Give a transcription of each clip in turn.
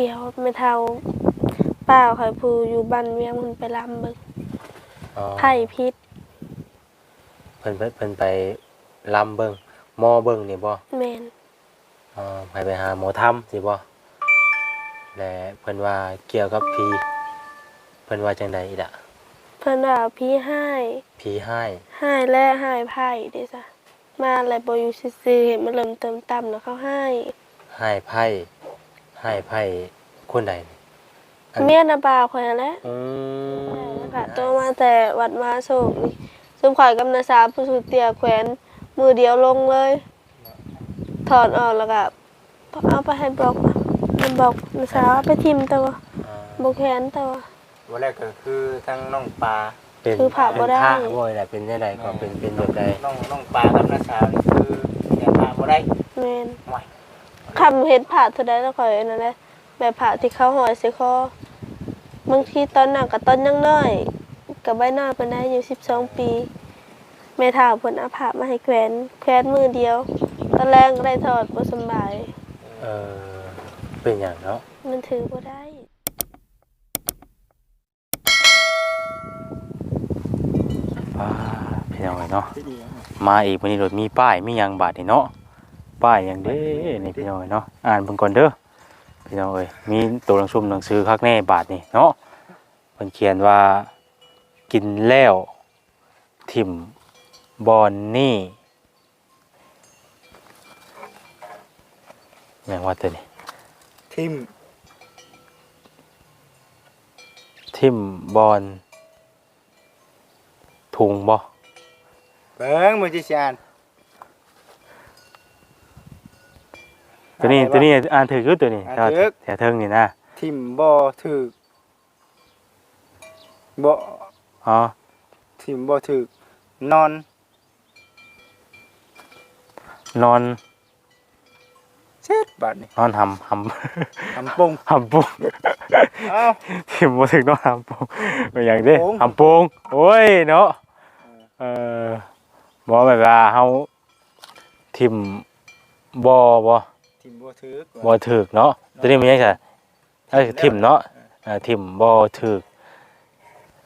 กี่ยวไม่เท่าป้าคอยผู้อยู่บ้านเวียงมันไปลำเบิกอ๋อไผ่พิษเพิ่นเพิ่นเพิ่นไปลำเบิ่งหมอเบิ่งนี่บ่แมนอ๋อไปไปหาหมอทำสิบ่และเพิ่นว่าเกี่ยวกับผีเพิ่นว่าจังไดอีล่ะเพิ่นว่าพี่ให้ผีให้ให้และให้ไผ่เด้จ้ะมาอะไรบอยู่ซื่อๆเห็นมันเริ่มเติมต่ำแล้วเขาให้ให้ไพ่ ให้ไพ่คนใดนี่อันเมียนาบาวคอยนั่นแหละอืมค่ะตัวมาแต่วัดมาโศกนี่ซุมข่อยกำนาสาวผู้สุดเตียแขวนมือเดียวลงเลย ถอดออกแล้วก็เอาไปให้บอกมันบอกนาสาวเอาไปทิมตัวอ่าบกแขนตัว วันแรกก็คือทั้งน้องปลาเป็นคือผ่าบ่ได้ เป็นพระบ่ได้เป็นจังไดก็เป็นเป็นแบบใดน้องน้องปลากับน้าสาวนี่คือแกพาบ่ได้แมนห่วย คำเห็นผ่าเท่าใดแล้วข่อยนั่นแหละแบบผ่าที่เขาห่อยใส่คอบางทีตอนหนักกับตอนยังน้อยกับใบหน้าเป็นได้อยู่สิบสองปีแม่ท่าผลอาผามาให้แขวนแขวนมือเดียวตอนแรกได้ถอดบ่สำบายเออเป็นหยังเนาะมันถือบ่ได้อ่าพี่น้องเอ้ยเนาะมาอีกวันนี้รถมีป้ายมีหยังบาดนี่เนาะ ป้ายหยังเด้นี่พี่น้องเอ้ยเนาะอ่านเบิ่งก่อนเด้อพี่น้องเอ้ยมีตัวหนังสือหนังสือคักแน่บาดนี่เนาะเพิ่นเขียนว่ากินแล้วทิ่มบอนนี่แม่งว่าตัวนี้ทิมทิ่มบอนถุงบ่เบิ่งมือจิชาน ตัวนี้ตัวนี้อ่านถือคือตัวนี้อ่านถูกแถวเทิงนี่นะทิมบ่ถึกบ่อ๋อทิมบ่ถึกนอนนอนเช็ดบาดนี่นอนหำหำทำปุงหำปุงเอ้าทิมมาถึงนอนหำปุงเป็นอย่างเด้หำปุงหำปุงโอ้ยเนาะเออบอกแบบว่าเฮาทิมบ่บ่ทิ มบ่ถึกบ่ถึกเนาะตัวนี้มันยังไงเอ้ยทิมเนาะเอ่อทิมบ่ถึก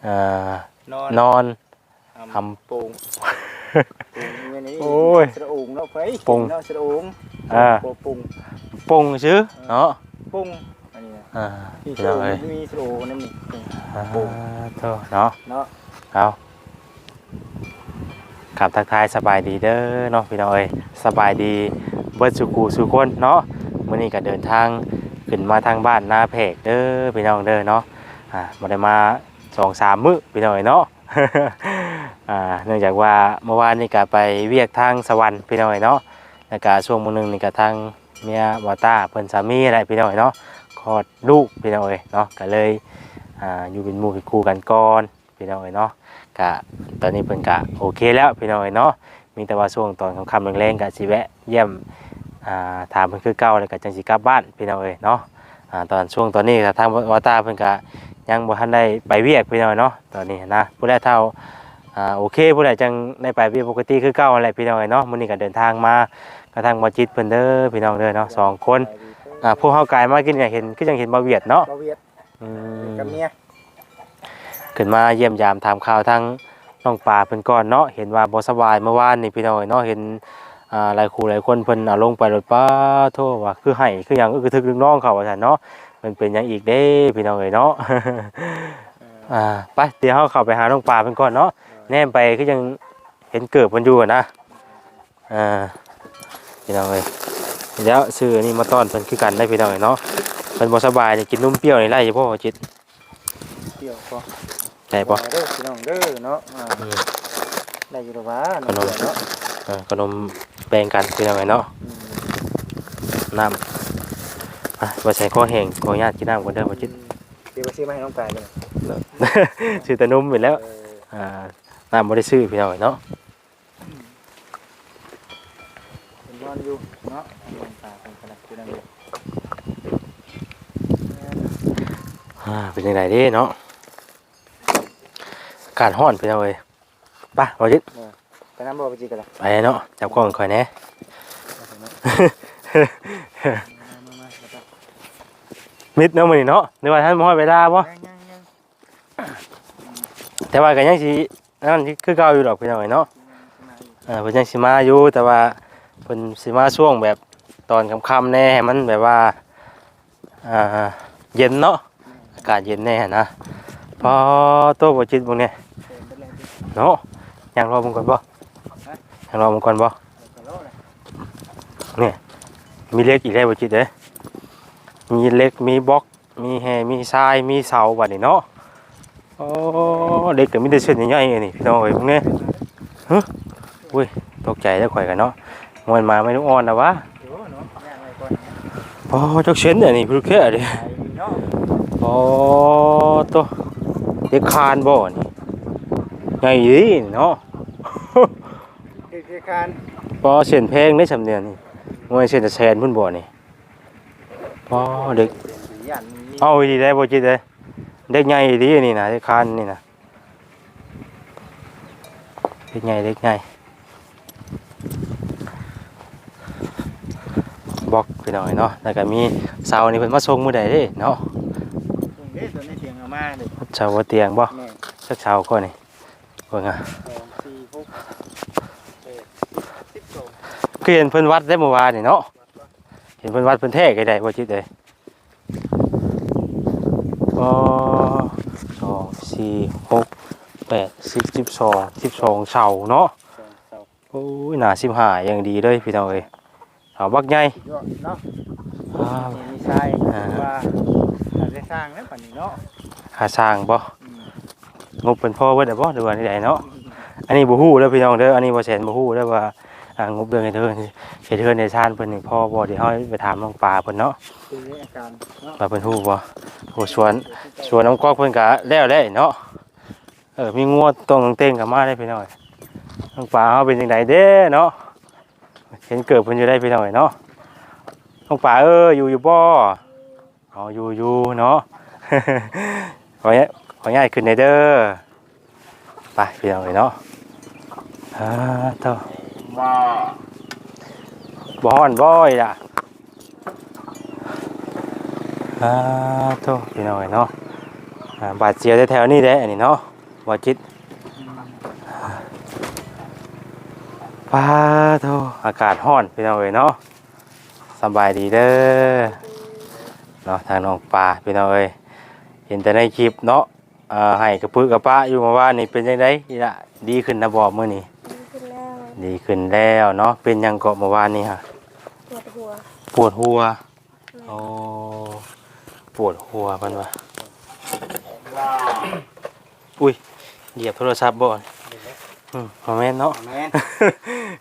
อ่านอนนอนทำปุงปุงนี่นี่โอ้ยสระอุงเนาะไผปุงเนาะสระอุงอ่าโปปุงปุงซื้อเนาะปุงอันนี้นะอ่ามีพี่สน้ระองอุเอ้ยงมีสระอุงนั่นนี่ปุงอ่าปุงโธ่เนาะเนาะเอา ขับทักทายสบายดีเด้อเนาะพี่น้องเอ้ยสบายดีเบิดสุกูสุคนเนาะมื้อนี้ก็เดินทางขึ้นมาทางบ้านนาเพกเด้อพี่น้องเด้อเนาะอ่าบ่ได้มาสองสามมื้อพี่น้องเอ้ยเนาะอ่าเนื่องจากว่าเมื่อวานนี่ก็ไปเวียกทางสวรรค์พี่น้องเอ้ยเนาะแล้วก็ช่วงมื้อหนึงนี่ก็ทางเมียวาต้าเพิ่นสามีอะไรพี่น้องเอ้ยเนาะคลอดลูกพี่น้องเอ้ยเนาะก็เลยอ่าอยู่เป็นหมู่เป็นคู่กันก่อนพี่น้องเอ้ยเนาะ กะตอนนี้เพิ่นกะโอเคแล้วพี่น้องเอ้ยเนาะมีแต่ว่าช่วงตอนค่ำๆแรงๆกะสิแวะเยี่ยมอ่าถามเพิ่นคือเก่าแล้วก็จังสิกลับบ้านพี่น้องเอ้ยเนาะอ่าตอนช่วงตอนนี้ก็ทางวาตาเพิ่นกะยังบ่ทันได้ไปเวียกพี่น้องเอ้ยเนาะตอนนี้นะผู้ใดเท่าอ่าโอเคผู้ใดจังได้ไปเวียกปกติคือเก่านั่นแหละพี่น้องเอ้ยเนาะมื้อนี้ก็เดินทางมากระทางบ่จิตเพิ่นเด้อพี่น้องเด้อเนาะสองคนอ่าพวกเฮากายมากินก็เห็นคือจังเห็นบ่เวียดเนาะบ่เวียดอืมกับเมีย ขึ้นมาเยี่ยมยามถามข่าวทั้งน้องป่าเพิ่นก่อนเนาะเห็นว่าบ่สบายเมื่อวานนี่พี่น้อยเนาะเห็นอ่าหลายครูหลายคนเพิ่นเอาลงไปรถป้าโทษว่าคือให้คือหยังก็คือทึกลึกน้องเขาว่าซั่นเนาะมันเป็นหยังอีกเด้พี่น้องเอ้ยเนาะอ่าไปเดี๋ยวเฮาเข้าไปหาน้องป่าเพิ่นก่อนเนาะแนมไปคือยังเห็นเกิดเพิ่นอยู่นะอ่าพี่น้องเอ้ยเดี๋ยวซื้อนนี้มาต้อนเพิ่นคือกันได้พี่น้องเอ้ยเนาะเพิ่นบ่สบายนี่กินนมเปรี้ยวนี่ไล่อยู่บ่จิตเกี่ยวก็ ได้บ่เด้อพี่น้องเด้อเนาะอ่าอืมได้อยู่ดอกว่าขนมเนาะเออขนมแบ่งกันเป็นยังไงเนาะอืมน้ำอะมาใส่ข้อแห้งขออนุญาตกินน้ำก่อนเด้อมาจิตเดี๋ยวไปซื้อมาให้น้องปลาเลยซื้อแต่นมไปแล้วเอออ่าน้ำไม่ได้ซื้อพี่น้องเนาะเป็นนอนอยู่เนาะน้องปลาเป็นกระดับอยู่นั่นเลยอ่าเป็นยังไงเด้เนาะอา กาศร้อนพี่น้องเอ้ยไปมาจิตไปน้ำบ่ไปจีกันละไปเนาะจับกล้องคอยแหน่มามามามามิดเนาะมื้อนี้เนาะหรือว่าท่านบ่ฮอดเวลาบ่ยังยังยังแต่ว่าก็ยังสินั่นคือเก่าอยู่ดอกพี่น้องเนาะเออเพิ่นยังสิมาอยู่แต่ว่าเพิ่นสิมาช่วงแบบตอนค่ำๆแน่ให้มันแบบว่าอ่าเย็นเนาะอากาศเย็นแน่นะพอโตบ่จิตบ่เนี่ย เนาะยังรอมึงก่อนบ่ยังรอมึงก่อนบ่เดี๋ยมีเล็กอีกแล้วบ่จิตเด้มีเล็กมีบล็อกมีแฮมีทรายมีเสาบัดนี้เนาะโอ้เด็กก็มีแต่เส้นใหญ่ๆนี่พี่น้องเอ้ยพวกนี้อุ้ยตกใจแล้วข่อยกันเนาะมวนมาไม่รู้อ่อนนะวะเดี๋ยวเนาะแม่อะไรก่อนพอจักเส้นอันนี้พูดแค่เดิโอ้ตัวเด็กคานบ่นี่ ใหญ่ดีเนาะคือคือการพอเส้นแพงได้สำเนียงนี่มวยเส้นจะแซนพุ่นบ่นี่พอเด็ก เป็นสียันนี้เอาดีได้บ่จิตเด้เด็กใหญ่ดีอันนี่นะเด็กคานนี่นะเด็กใหญ่เด็กใหญ่บล็อกไปหน่อยเนาะแล้วก็มีเสานี่เพิ่นมาส่งมื้อใดเด้เนาะตรงนี้ตัวนี้เสียงอามาเลยเสาบ่เตียงบ่แม่สักเสาก่อนนี่เบิ่งอะสองสี่หกเจ็ดสิบสองคือเห็นเพิ่นวัดได้เมื่อวานนี่เนาะเห็นเพิ่นวัดเพิ่นแท้ก็ได้บ่จิตเด้อ๋อสองสี่หกแปดสิบสิบสองสิบสองเสาเนาะสองสองโอ้ยหนาสิบห้าอย่างดีเลยพี่น้องเอ้ยเอาบักใหญ่ยอดเนาะอ้าวมีทรายว่าอาจจะสร้างแล้วป่านนี้เนาะหาสร้างบ่อืม งบเป็นพ่อเบิดได้บ่หรือว่าที่ใดเนาะอันนี้บ่ฮู้เด้อพี่น้องเด้ออันนี้บ่แสนบ่ฮู้เด้อว่าอ่างบเดือนเฮ็ดเทินเฮ็ดเทินในชาติเพิ่นนี่พ่อบ่เดี๋ยวเฮาไปถามน้องปลาเพิ่นเนาะคืออาการเนาะว่าเพิ่นฮู้บ่โอ้สวนสวนน้ำกอกเพิ่นก็แล้วได้เนาะเออมีงัวตรงเต้งก็มาได้พี่น้องน้องปลาเฮาเป็นจังไดเด้เนาะเห็นเกิดเพิ่นอยู่ได้พี่น้องเนาะน้องปลาเอออยู่อยู่บ่อ๋ออยู่อยู่เนาะขอเนี่ย ของ่ายขึ้นในเด้อไปพี่น้องเนาะอ่าเท่าบ่ฮ้อนบ่อยล่ะอ่าโตพี่น้อยเนาะอ่าบาดเจียวแถวๆนี้แหละอันนี้เนาะบ่จิตป้าโตอากาศร้อนพี่น้องเอ้ยเนาะสบายดีเด้อเนาะทางน้องปลาพี่น้องเอ้ยเห็นแต่ในคลิปเนาะ อ่าให้กระปึกกระปะอยู่เมาว่านี่เป็นจังไดอีล่ะดีขึ้นนะบ่มื้อนี้ขึ้นแล้วดีขึ้นแล้วเนาะเป็นหยังเกาะเมื่อวานนี้ฮะปวดหัวปวดหัวโอ้ปวดหัวมันวะว้าอุ้ยเหยียบโทรศัพท์บ่อืมคอมเมนต์เนาะแม่น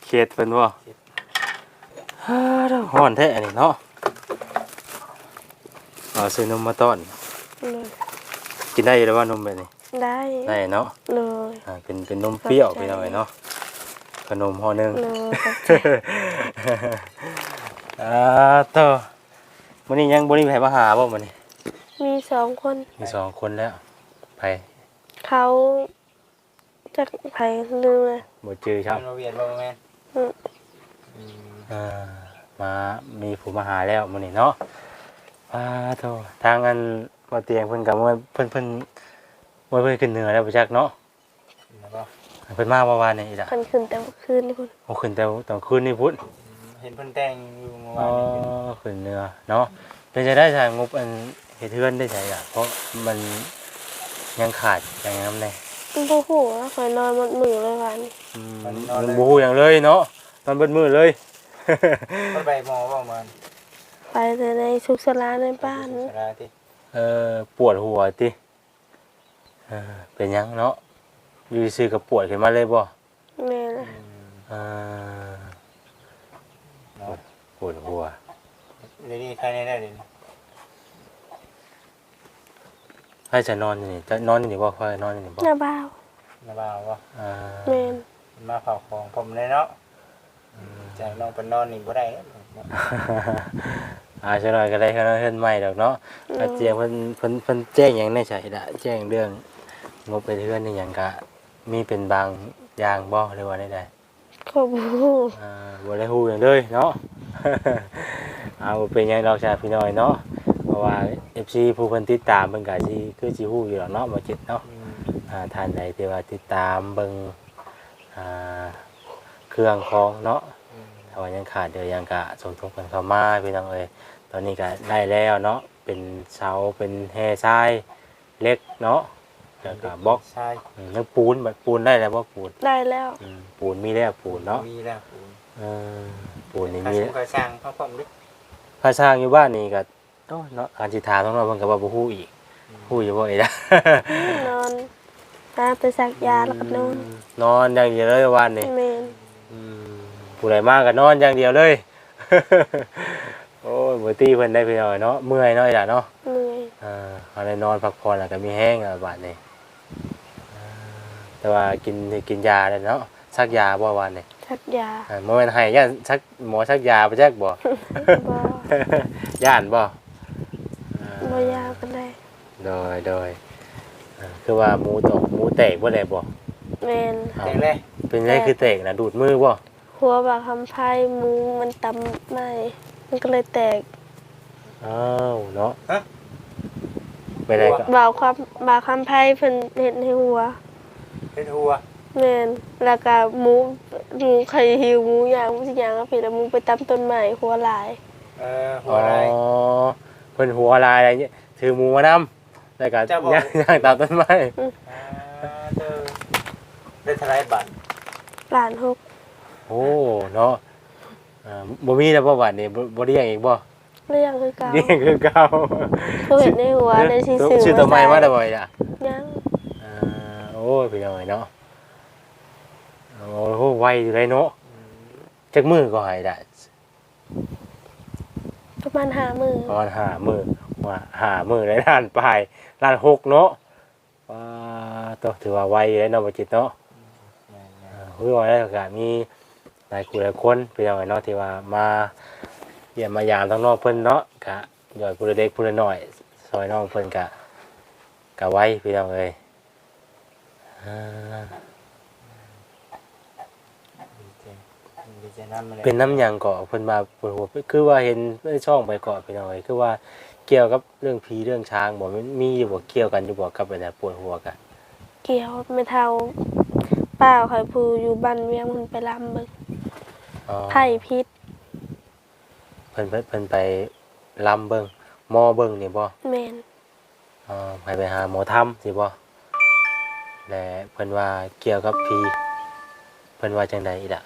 เขียดเป็นบ่ฮ่าเด้อฮ้อนแท้อันนี้เนาะเอาซื้อนมมาต้อนเลย กินได้อยู่แล้วว่านมแบบนี้ได้ได้เนาะเลยอ่าเป็นเป็นนมเปรี้ยวไปหน่อยเนาะขนมห่อหนึงเลยขอบใจอ่าเต่อมื้อนี้ยังบ่ได้ไปมาหาบ่มื้อนี้มีสองคน มีสองคนแล้วไปเขาจะไผลืมเลยบ่เจอครับมาเวียนบ่แม่นอ่ามามีผู้มาหาแล้วมื้อนี้เนาะอ่าโธ่ทางอัน บ่เตียงเพิ่นก็ว่าเพิ่นเพิ่นว่าเพิ่นขึ้นเหนือแล้วบ่จักเนาะแล้วก็เพิ่นมาเมื่อวานนี้อีล่ะคันขึ้นแต่ว่าคืนนี่พุ่นโอ้ขึ้นแต่ตอนคืนนี่พุ่นเห็นเพิ่นแต่งอยู่เมื่ออ๋วาอนนี้ขึ้นเหนือเนาะเป็นจะได้ทางงบอันเฮ็ดเฮือนได้ใช่ล่ะเพราะมันยังขาดอย่างนั้นแน่บ่ฮู้ว่าคอยนอนหมดมือเลยวันนี้อืมมันบ่ฮู้หยังเลยเนาะตอนเบิดมื้อเลยเพิ่นไปหมอบ่มันไปแต่ในสุขสลาในบ้านสาธิ เออปวดหัวติเออเป็นหยังเนาะอยู่ซื่อกับปวดขึ้นมาเลยบ่แม่นะเออปวดหัวเดี๋ยวนี้ใครในได้เดี๋ยวนี้ให้จะนอนอยู่นี่จะนอนอยู่นี่บ่ค่อยนอนอยู่นี่บ่หน้าบ้าวนะบ่าวบ่อ่าแม่นมาเผาของผมเลยเนาะจากน้องเป็นนอนนี่บ่ได้เนาะ อ่าจะหน่อยก็ได้ก็เฮ็ดใหม่ดอกเนาะอาเจียงเพิ่นเพิ่นเพิ่นแจ้งหยังในใจละแจ้งเรื่องงบไปเทือนนี่หยังก็มีเป็นบางอย่างบ่หรือว่าใดๆขอบ่ฮู้อ่าบ่ได้ฮู้หยังเลยเนาะ เอาเป็นหยังดอกชาพี่น้อยเนาะราะว่า FC ผู้เพิ่นติดตามเพิ่นก็สิคือสิฮู้อยู่แล้วเนาะบ่จิตเนาะอืมอ่าท่านใดที่ว่าติดตามเบิ่งอ่าเครื่องของเนาะอืมถ้าว่ายังขาดเดี๋ยวยังกะสมทบกันเข้ามาพี่น้องเอ้ย ตอนนี้ก็ได้แล้วเนาะเป็นเสาเป็นแห่ทรายเล็กเนาะแล้วก็บล็อกใช่อืมแล้วปูนแบบปูนได้แล้วบ่ปูนได้แล้วอืมปูนมีแล้วปูนเนาะมีแล้วปูนเออปูนนี่ค่ามีสูงค่าสร้างพ่อพร้อมดิพระสร้างอยู่บ้านนี่ก็โอ้เนาะการสิถามต้องเนาะเพิ่นก็บ่ฮู้อีกฮู้อยู่บ่อีกนะ นอนตาไปสักยาแล้วก็นอนนอนอย่างเดียวเลยวันนี้แม่นอืมผู้ใดมาก็นอนอย่างเดียวเลย โอ้ยบ่ตีเพิ่นได้พี่น้อยเนาะเมื่อยเนาะจ้ะเนาะเหนื่อยอ่าเอาได้นอนพักผ่อนแล้วก็มีแห้งอะบาดนี้อ่าแต่ว่ากินกินยาแล้วเนาะซักยาบ่วันนี้สักยาอ่าบ่แม่นให้ย่านซักหมอซักยาบ่จักบ่ บ่ย่านบ่อ่า บ่ยากันได้โดยโดยอ่าคือว่าหมูตกหมูแตกบ่ได้บ่แม่นอ้าวเด็กเลยเป็นไงคือแตกน่ะดูดมือบ่หัวบากคำไพ่มุงมันตำไหม มันก็เลยแตกอ้าวเนาะฮะ ไปได้ก็บาวความบาวคำไพ่เพิ่นเห็นให้หัวเป็นหัวแม่นแล้วก็หมูหมูไข่หิวหมูย่างหมูสิย่างก็ผิดแล้วหมูไปตำต้นไม้หัวหลาย เออหัอ๋วออะไร เพิ่นหัวลายอะไรเงี้ยถือหมูมานำแล้วก็เจ้าบอก ย่างย่างตามต้นไม้อ่าเด้อได้เทลายบัตรหลานหกโอ้เนาะ อ่าบ่มีแล้วบ่บาดนี้บ่บ่เลี้ยงอีกบ่เรื่องคือเก่าเลี้ยงคือเก่าผู้เห็นในหัวในสิสื่อชื่อตัวใหม่มาได้บ่อยล่ะยังอ่าโอ้ยพี่น้อยเนาะโอ้โหไวอยู่เลยเนาะจักมือก็ให้ได้ประมาณห้ามือประมาณห้ามือว่าห้ามือในล้านปลายล้านหกเนาะว้าตัวถือว่าไวอยู่เลยเนาะบ่จิตเนาะอ่าคือว่าได้โอกาสมี หลายคู่หลายคนพี่น้องเนาะที่ว่ามาเยี่ยมมายามทั้งน้องเพิ่นเนาะกะย่อยผู้เล็กผู้น้อยซอยน้องเพิ่นกะกะไว้พี่น้องเอ้ยเลยเป็นน้ำยังเกาะเพิ่นมาปวดหัวคือว่าเห็นช่องไปเกาะพี่น้องเอ้ยคือว่าเกี่ยวกับเรื่องผีเรื่องช้างบ่มันมีอยู่บ่เกี่ยวกันอยู่บ่กับอันนั้นปวดหัวกันเกี่ยวไม่เท่าป้าคอยผู้อยู่บ้านเวียงมันไปลำบิ่ง อ๋อไผ่พิษเพิ่นเพิ่นเพิ่นไปลำเบิ่งหมอเบิ่งนี่บ่แมนอ่าไปไปหาหมอทำสิบ่และเพิ่นว่าเกี่ยวกับผีเพิ่นว่าจังใดอีกล่ะ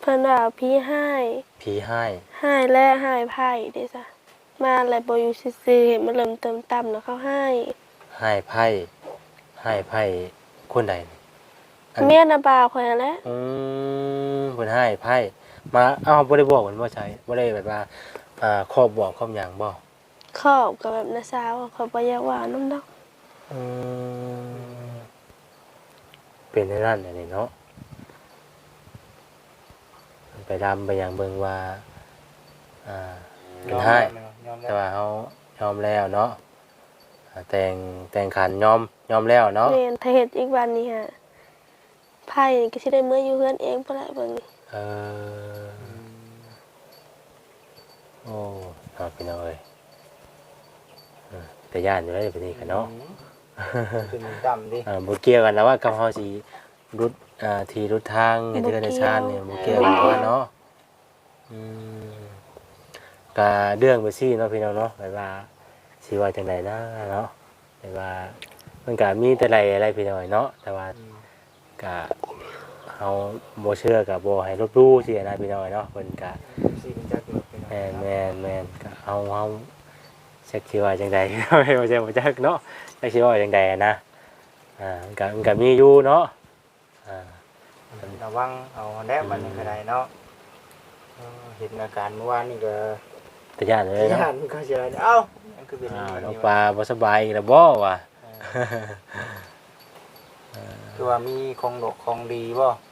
เพิ่นว่าพี่ให้ผีให้ให้และให้ไผ่เด้ซะมาแล้วบ่อยู่ซื่อๆเห็นมันเริ่มเติมต่ำแล้วเขาให้ให้ไพ่ให้ไพ่คนใดนี่ อัน เมียน่ะบ่าวข่อยนั่นแหละอืมเพิ่นให้ไพ่ มาเอ้าบ่ได้บอกเพิ่นว่าใช่บ่ได้แบบว่าอ่าครอบบอกครอบหยังบ่ครอบกับแบบน้าสาวเขาบ่อยากว่าน้ำดอกอืมเป็นในนั้นอันนี้เนาะไปดำไปหยังเบิ่งว่าอ่าเพิ่นให้ยอมแต่แล้วว่าเขายอมแล้วเนาะอ่าแต่งแต่งขันยอมยอมแล้วเนาะ แม่นถ้าเฮ็ดอีกวันนี้ฮะไผ่นี่ก็สิได้เมื่ออยู่เฮือนเองบ่ได้เบิ่ง เออโอ้เอาพี่น้องเอ้ยเออแต่ย่านอยู่ได้เป็นนี้กันเนาะเป็นดำดิอ่าบ่เกี่ยวกันแล้วว่ากับเฮาสิรุดอ่าที่รุดทางในเดือนในชาติเนี่ยบ่เกี่ยวกันว่าเนาะอืมก็เรื่องไปซี่เนาะพี่น้องเนาะแบบว่าสิว่าจังไดนะเนาะแบบว่ามันก็มีแต่ไรอะไรพี่น้อยเนาะแต่ว่าก็ เฮาบ่เชื่อก็บ่ให้ลบหลู่สินะพี่น้อยเนาะเพิ่นก็ซีเป็นจักรเป็นแม่นแม่นแม่นก็เอาเฮาจักสิว่าจังใดไม่ว่าจะบ่จักเนาะจักสิว่าจังใดนะอ่ามันก็มันก็มีอยู่เนาะอ่าระวังเอาแล้วมันยังไงเนาะเออเห็นอาการเมื่อวานนี่ก็แต่ย่านเลยที่เนาะหันก็เจอเอ้ามันคือเป็นอ้าวแบบน้องนี้ปวะลาบ่สบายอีกแล้วบ่วะคือว่ามีของดอกของดีบ่คือ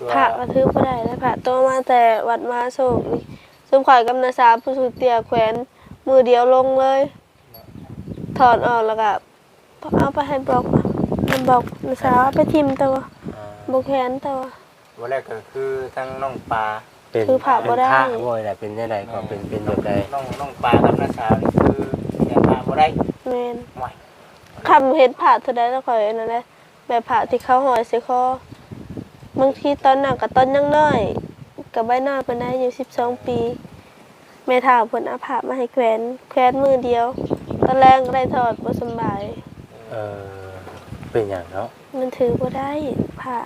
พระว่าก็ถือบ่ได้แล้วพระโตมาแต่วัดมาโศกนี่ซุมข่อยกับน้าสาวผู้สุดเตี้ยแขวนมือเดียวลงเลย ถอดออกแล้วก็เอาไปให้บอกมันบอกน้าสาวเอาไปทิ่มตัวอ่าบ่แขวนตัว วันแรกก็คือทั้งน้องปลาเป็นคือผ่าบ่ได้ เป็นผ้าบ่ได้เป็นจังไดก็เป็นเป็นแบบใดน้องน้องปลากับน้าสาวนี่คือแต่ปลาบ่ได้แม่นห่วยคำเฮ็ดผ่าเท่าใดแล้วค่อยอันนั้นแหละแบบผ่าที่เขาห้อยใส่คอ บางทีตอนนั้นก็ตอนยังน้อยก็ใบหน้าเพิ่นได้อายู่12 ปี แม่ท่าเพิ่นเอาผ้ามาให้แขวนแขวนมือเดียว ตอนแรกก็ได้ถอดบ่สำบาย เออเป็นหยังเนาะมันถือบ่ได้ผ้า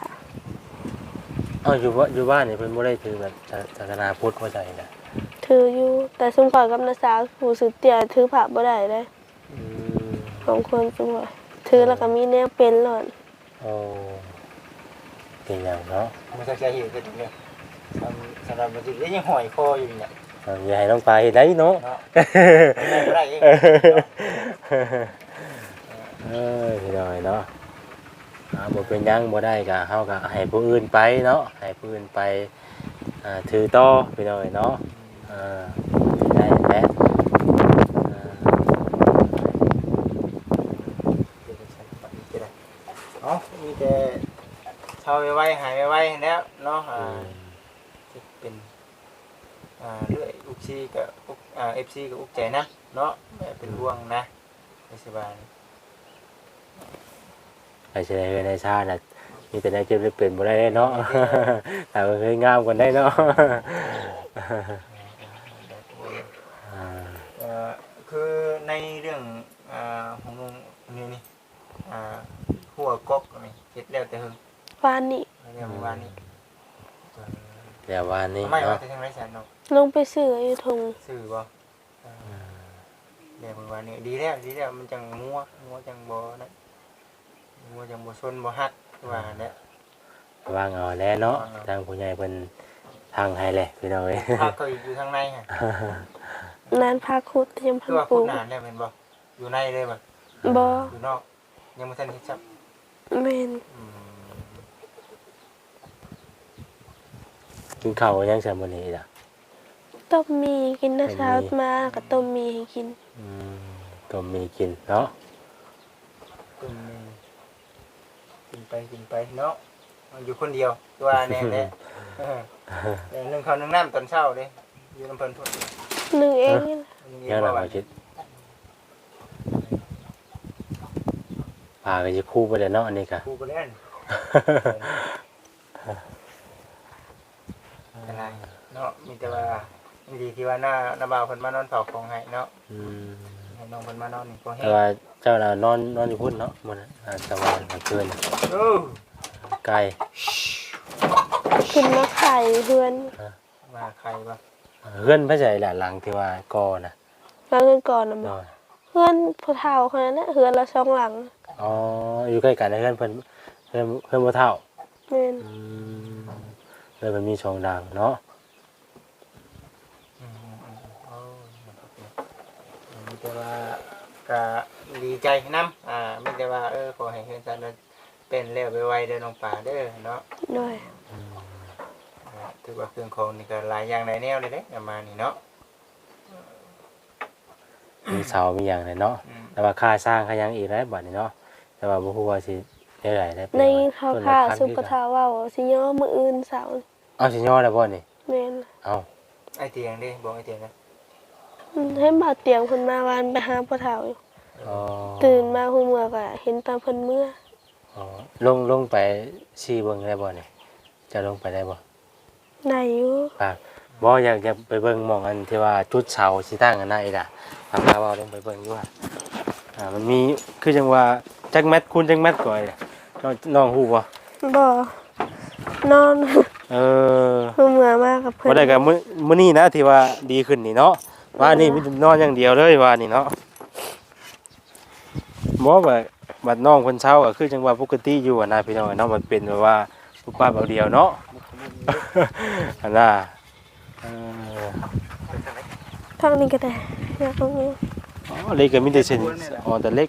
เอ้าอยู่ว่าอยู่บ้านนี่เพิ่นบ่ได้ถือแบบศาศาสนาพุทธบ่ได้นะถืออยู่ แต่ซุมข่อยกับนาสาวผู้สืบเตี่ยถือผ้าบ่ได้เลยอืมของคนซุมข่อยถือแล้วก็มีแนวเป็นหล่นโอ้ เป็นหยังเนาะมันจะใช้เหตุก็ตรงนี้สำสำหรับมันจะได้ยังหอยคออยู่นี่แหละเอาอย่าให้น้องปลาเฮ็ดได้เนาะเนาะบ่ได้เองเออพี่น้อยเนาะอ่าบ่เป็นหยังบ่ได้ก็เฮาก็ให้ผู้อื่นไปเนาะให้ผู้อื่นไปอ่าถือต่อพี่น้อยเนาะอ่าได้แหละอ่าเนาะมีแต่ เช่าไว้หายไว้แล้วเนาะอ่าอืมที่เป็นอ่าเรื่อยอุกซีกับอุกอ่าเอฟซีกับอุกใจนะเนาะแบบเป็นห่วงนะในสบายไปเฉยในชาติน่ะมีแต่ได้เจ็บได้เป็นบ่ได้เนาะแต่ว่าเคยงามกว่าได้เนาะอ่าเอ่อคือในเรื่องอ่าของนุ่งนี่นี่อ่าหัวกกนี่เฮ็ดแล้วแต่หึง วานนี่เรื่องเมื่อวานนี้เดี๋ยววันนี้ไม่ว่าเนาะจะทางไรสันเนาะลงไปซื้ออยู่ทงสื่อบ่อ่าเรื่องเมื่อวานนี้ดีแล้วดีแล้วมันจังมัวมัวจังบ่นะมัวจังบ่ซนบ่ฮักคือว่าเนี่ย วางเอาแล้วเนาะวางเอา ทางผู้ใหญ่เพิ่นทางให้แหละพี่น้องเอ้ยพักก็อยู่ทางในฮะนานพาคุดเตรียมคือพันว่าปูคุณนานแล้วแม่นบ่อยู่ในเลยบ่บ่อยู่นอก ยังบ่ทันเฮ็ดจับแม่นอืม กินข้าวยังแซมมื้อนี้ล่ะต้มมีกินนะเช้าต้มมีมาก็ต้มมีให้กินอืมก็มีกินเนาะกินกินไปกินไปเนาะอยู่คนเดียวตัวแน่แน่เออแต่นึ่งข้าวนึ่งน้ำตอนเช้าเด้อยู่น้ำเพิ่นพุ่นหนึ่งเองนี่แหละนึ่งเอยังงน่ะบ่บ่ว่าคิดพาก็สิคู่ไปแล้วเนาะอันนี้ก็กูก็เล่น อะไรเนาะมีแต่ว่ามีดีที่ว่าหน้าหน้าบ่าวเพิ่นมานอนเฝ้าของให้เนาะอืมให้น้องเพิ่นมานอนนี่ก็ให้แต่ว่าเจ้าน่ะนอนนอนอยู่พุ่นเนาะมื้อนั้นอ่าแต่ว่าเมื่อคืนน่ะโอ้ไกลขึ้นมาไข่เพื่อนมาใครบ่เฮือนพระใจล่ะหลังที่ว่าก่อน่ะมาเงินก่อนนะบ่เนาะเพื่อนพอเท่าคนนั้นแหละเฮือนละสองหลังอ๋ออยู่ใกล้กันนะเฮือนเพิ่นเฮือนเฮือนบ่เท่าแม่นอืม เลยมันมีช่องดังเนาะมีแต่ว่าก็ดีใจนํอ่ามีแต่ว่าเออขอให้เฮือนซันนั้นเป็นแล้วไวๆเด้อน้องป่าเด้อเนาะด้วยอ่าถือว่าเครื่องของนี่ก็หลายอย่างหลายแนวเลยเด้ประมาณนี้เนาะมีเสามีหยังเลยเนาะแต่ว่าค่าสร้างค่ายังอีกแล้วบัดนี้เนาะแต่ว่าบ่ฮู้ว่าสิได้หลายได้ในเขาค่าซุปกระทาว้าสิย่อมืออื่นเสา เอาสิย่อแล้วบ่นี่แม่นเอาไอเตียงดิบอกไอเตียงนะอืมให้บาดเตียงเพิ่นมาวานไปหาพ่อเฒ่าอยู่อ๋อตื่นมาฮู้เมื่อก็เห็นตาเพิ่นเมื่ออ๋อลงลงไปชี้เบิ่งได้บ่นี่จะลงไปได้บ่ได้อยู่ครับบ่อยากจะไปเบิ่งหม่องอันที่ว่าจุดเสาสิตั้งอันนั้นอีกล่ะถามว่าลงไปเบิ่งอยู่ว่าอ่ามันมีคือจังว่าจักแมตรคูณจักแมตรก่อยน่ะน้องน้องฮู้บ่บ่ นอนเออฮู้เมื่อมากับเพิ่นบ่ได้กับมื้อมื้อนี้นะที่ว่าดีขึ้นนี่เนาะว่านี่มีแต่นอนอย่างเดียวเลยว่านี่เนาะบ่ว่าบัดน้องเพิ่นเช้าก็คือจังว่าปกติอยู่อะนะพี่น้องเนาะมันเป็นแบบว่าปุ๊บปั๊บเอาเดียวเนาะ อันน่ะเออทางนี้ก็ได้อยากตรงนี้อ๋อเล็กก็มีแต่เส้นอ๋อแต่เล็ก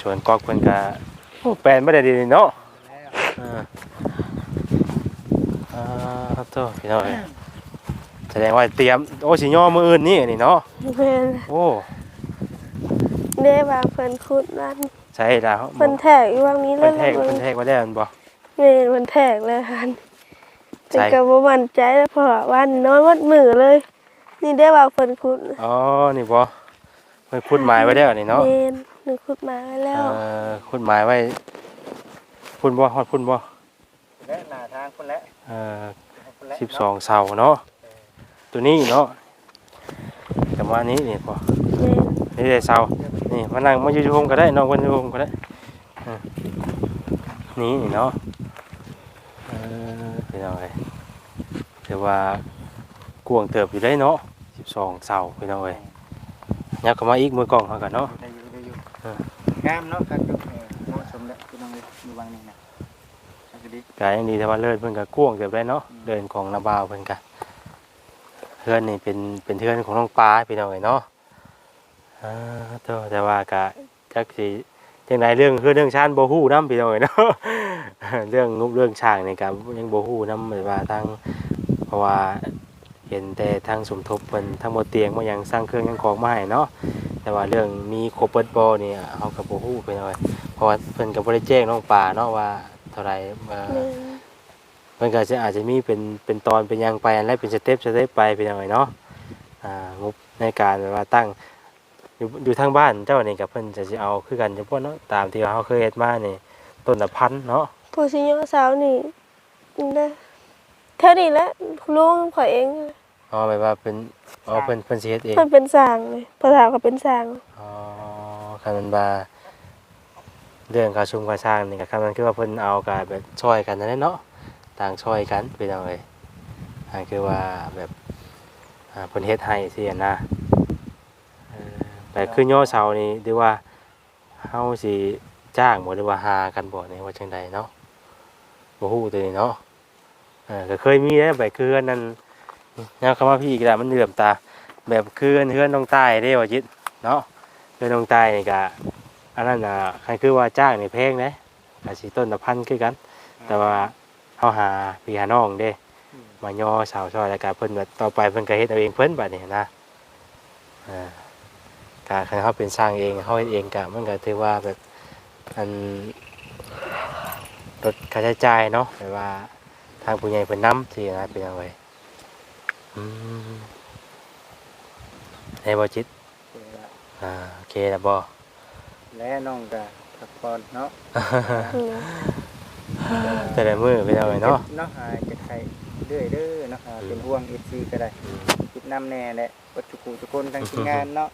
ส่วนกอกเพิ่นก็โอ้แปลนบ่ได้ดีเนาะเอออ่าครับโตพี่น้องเอ้ยแสดงว่าเตรียมโอ้สิย่อมื้ออื่นนี่นี่เนาะแม่นโอ้เด้ว่าเพิ่นขุดนั่นใช่แล้วเพิ่นแทกอยู่วางนี้เลเพิ่ยนแทกเพิ่นแทกมาได้วแม่นบ่แม่นเพิ่นแทกเลยหันแต่ใช่ก็บ่มั่นใจแล้วเพราะว่าวันนอนวัดมือเลย นี่ได้ว่าเพิ่นขุดอ๋อนี่บ่เพิ่นขุดหมายไว้แล้วนี่เนาะแม่นหนูขุดมาไว้แล้วเอ่อขุดหมายไว้ พุ่นบ่ฮอดพุ่นบ่และหน้าทางคนและเอ่อคนและสิบสองเสาเนาะตัวนี้เนาะประมาณนี้นี่พอแม่นนี่ได้เสานี่มานั่งมาอยู่ที่โฮมก็ได้นอนกันอยู่โฮมก็ได้อ่านี่นี่เนาะเออเป็นเอาไงแต่ว่ากวางเติบอยู่ได้เนาะสิบสองเสาเป็นเอาไงยับเข้ามาอีกมือกล้องเขากันเนาะได้อยู่ได้อยู่เอองามเนาะครับเออเหมาะสมแล้วพี่น้องเลยอยู่บางนี่นะเอาสิ ดีกายยังดีแต่ว่าเลิศเพิ่นก็กวางเติบได้เนาะเดินของนาบาวเพิ่นก็เพื่อนนี่เป็นเป็นเพื่อนของน้องปลาเป็นเอาไงเนาะอ่าโตแต่ว่าก็จักสิจังไดเรื่องคือเรื่องชานบ่ฮู้นำพี่น้องเอ้ยเนาะเรื่องงบเรื่องช่างนี่ก็ยังบ่ฮู้นำแบบว่าทางเพราะว่าเห็นแต่ทางสมทบเพิ่นทั้งบ่เตียงบ่หยังสร้างเครื่องหยังของมาให้เนาะแต่ว่าเรื่องมีครบเบิดบ่นี่เฮาก็บ่ฮู้พี่น้องเอ้ยเพราะว่าเพิ่นก็บ่ได้แจ้งน้องป่าเนาะว่า เท่าไหร่เอ่อแม่นเพิ่นก็จะอาจจะมีเป็นเป็นตอนเป็นหยังไปอันแรกเป็นสเต็ปสเต็ปไปพี่น้องเอ้ยเนาะอ่างบในการแบบว่าตั้งอยู่อยู่ทางบ้านเจ้านี่กับเพิ่นจะสิเอาคือกันเฉพาะเนาะตามที่ว่าเขาเคยเฮ็ดมานี่ต้นละพันเนาะผู้สิยอสาวนี่ได้เท่านี้แหละลุงข่อยเองอ๋อแบบว่าเป็นอ๋อเพิ่นเพิ่นสิเฮ็ดเองเพิ่นเป็นสร้างเลยภาษาก็เป็นสร้างอ๋อคันมันว่า เรื่องการชุมการสร้างนี่ก็คันมันคือว่าเพิ่นเอาก็แบบช่วยกันนั่นแหละเนาะต่างช่วยกันไปเอาเลยอันคือว่าแบบเพิ่นเฮ็ดให้สิอะนะแต่คือย่อเสานี่หรือว่าเฮาสิจ้างบ่หรือว่าหากันบ่นี่ว่าจังใดเนาะบ่ฮู้ตัวนี้เนาะเออก็เคยมีนะแบบคืออันนั้นแนวคำว่าพี่อีกแล้มันเหลื่อมตา แบบคืออันเฮือนน้องใต้ได้ว่าจิตเนาะเฮือนน้องใต้นี่ก็ อันนั้นน่ะใครคือว่าจ้างนี่แพงนะอาสิต้นละพันคือกัน แต่ว่าเฮาหาพี่หาน้องเด้ มาย่อสาวซอยแล้วก็เพิ่นแบบต่อไปเพิ่นก็เฮ็ดเอาเองเพิ่นบัดนี้นะเอ่าก็คันเฮาเป็นสร้างเองเฮาเฮ็ดเองก็มันก็ถือว่าแบบอันลดค่าใช้จ่ายเนาะแบบว่าทางผู้ใหญ่เป็นน้ำสินะเป็นยังไงอืมในบอจิตเออละอ่า โอเคนะบอ และน้องก็พักผ่อนเนาะแต่ละมือเป็นยังไงเนาะเนาะหาจะใครเรื่อยเด้อเนาะหาเป็นห่วง FC ก็ได้คิดนำแน่แหละวัตถุกูทุกคนทั้งทีมงานเนาะ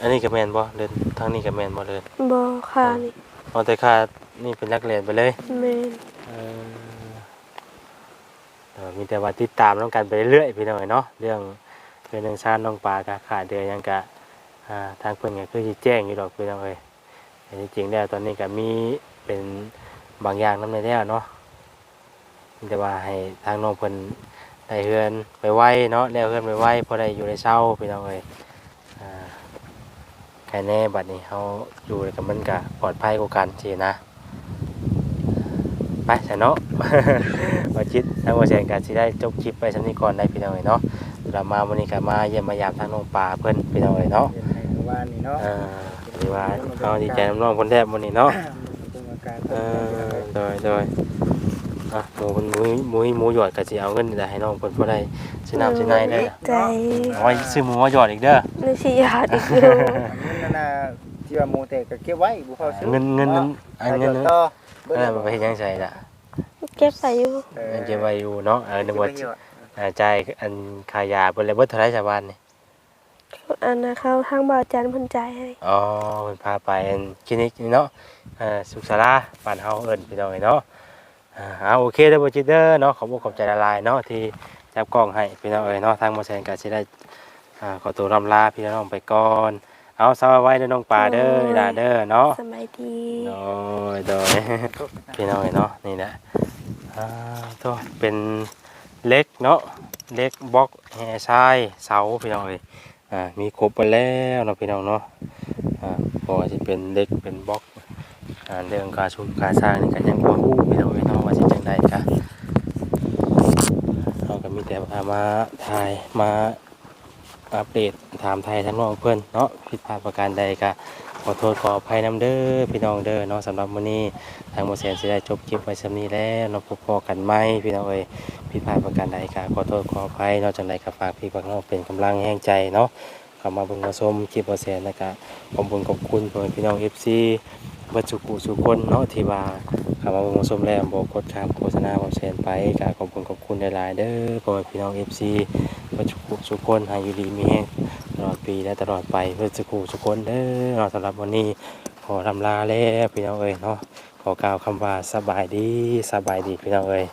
อันนี้กับแมนบอเดินทางนี้กับแมนบอเดินบ่ค่ะนี่เอาแต่ค่านี่เป็นนักเรียนไปเลยแม่นเออเออมีแต่ว่าติดตามน้องกันไปเรื่อยๆพี่น้องเนาะเรื่องเรื่องเรื่องชาติน้องปลากะขาดเดือนยังกะอ่า ทางเพิ่อนก็คือสิแจ้งอยู่ดอกพี่น้องเอ้ยแต่ที่จริงแล้วตอนนี้ก็มีเป็นบางอย่างนำในแล้วเนาะมีแต่ว่าให้ทางน้องเพิ่นได้เฮือนไปไหวเนาะแล้วเฮือนไปไหวพอได้อยู่ในเช้าพี่น้องเอ้ยอ่าใครแน่บัดนี้เฮาอยู่แล้วก็มันก็ปลอดภัยกว่ากันสินะไปสะเนาะมาจิตทางว่าแสงการสิได้จบคลิปไปสำนี้ก่อนได้พี่น้องเอ๋ยเนาะเรามาวันนี้ก็มาเยี่ยมมายามทางน้องป่าเพิ่อนพี่น้องเอ๋ยเนาะ เรียนให้เมื่อวานนี่เนาะเอ่าหรือว่าเอาดีใจน้ำน้องคนแทบวันนี้เนาะเป็นอาการเออโดยโดยอะหมูเพิ่นหมูหมูหมูหยอดก็สิเอาเงินแต่ให้น้องเพิ่นบ่ได้สิน้ำสิในเด้อใจเอาไว้ซื้อหมูมาหยอดอีกเด้อนี่สิยาดอีกอยู่เงินนั่นน่ะที่ว่าหมูเตะก็เก็บไว้บ่พอซื้อเงินเงินนั้นอันเงินนั้นต่ออันนั้นมันไปเฮ็ดหยังใส่ล่ะเก็บใส่อยู่เงินเก็บไว้อยู่เนาะเออนึกว่าอ่าจ่ายอันค่ายาเพิ่นเลยเบิดเท่าไหร่ชาวบ้านนี่ อันนะเขาทางบ่าวจันทร์เพิ่นจ่ายให้อ๋อเพิ่นพาไปอันคลินิกนี่เนาะอ่อสุขศาลาบ้านเฮาเอิ้นพี่น้องเนาะอ่าเอาโอเคเด้อบ่จิตเด้อเนาะขอบอกขอบใจละลายเนาะที่จับกล้องให้พี่น้องเอ้ยเนาะทางบ่แซนก็สิได้อ่าขอตัวรำลาพี่น้องไปก่อน เอาสวัสดีไว้เด้อน้องปลาเด้ออีหลาเด้อเนาะ สบายดี โดยโดย พี่น้องเอ้ยเนาะนี่แหละอ่าตัวเป็นเล็กเนาะเล็กบล็อกแห่ทรายเสาพี่น้องเอ้ย อ่ามีครบไปแล้วเนาะพี่น้องเนาะอ่าพราะว่าจะเป็นเล็กเป็นบล็อกอ่าเรื่องการชุมการสร้างนี่ก็ยังบ่ฮู้พี่น้องพี่น้องว่าจะจังไดกะเราก็มีแต่มาถ่ายมาอัปเดตถามไทยทั้งน้องเพื่อนเนาะผิดพลาดประการใดก็ข ออโทษขออภัยนํเด้อพี่น้องเด้อเนาะสำหรับมื้อนี้ทางบ่แสนสิได้จบคลิปไว้ซำนี้แล้วเนาะพบพอกันใหม่พี่น้องเอ้ยผิดพลาดประการใดก็ขอโทษขออภัยนาะจังไดก็ฝากพี่ฝากน้องเป็นกำลังแห่งใจเนาะเข้ามาเบิ่งมาชมคลิปบ่แสนแล้วก็ขอบคุณขอบคุณพ่อแม่พี่น้อง FC เบัดสุกุสุคนเนาะที่ว่าเข้ามาเบิ่งมาชมแล้วบ่กดข้ามโฆษณาบ่แสนไปก็ขอบคุณขอบคุณหลายๆเด้อพ่อแม่พี่น้อง FC เบัดสุกุสุคนห้อยู่ดีมีแรง ตลอดปีและตลอดไปเพื่อจะกูทุกคนเด้อสำหรับวันนี้ขอทำลาแล้วพี่น้องเอ้ยเนาะขอกล่าวคำว่าสบายดีสบายดีพี่น้องเอ้ย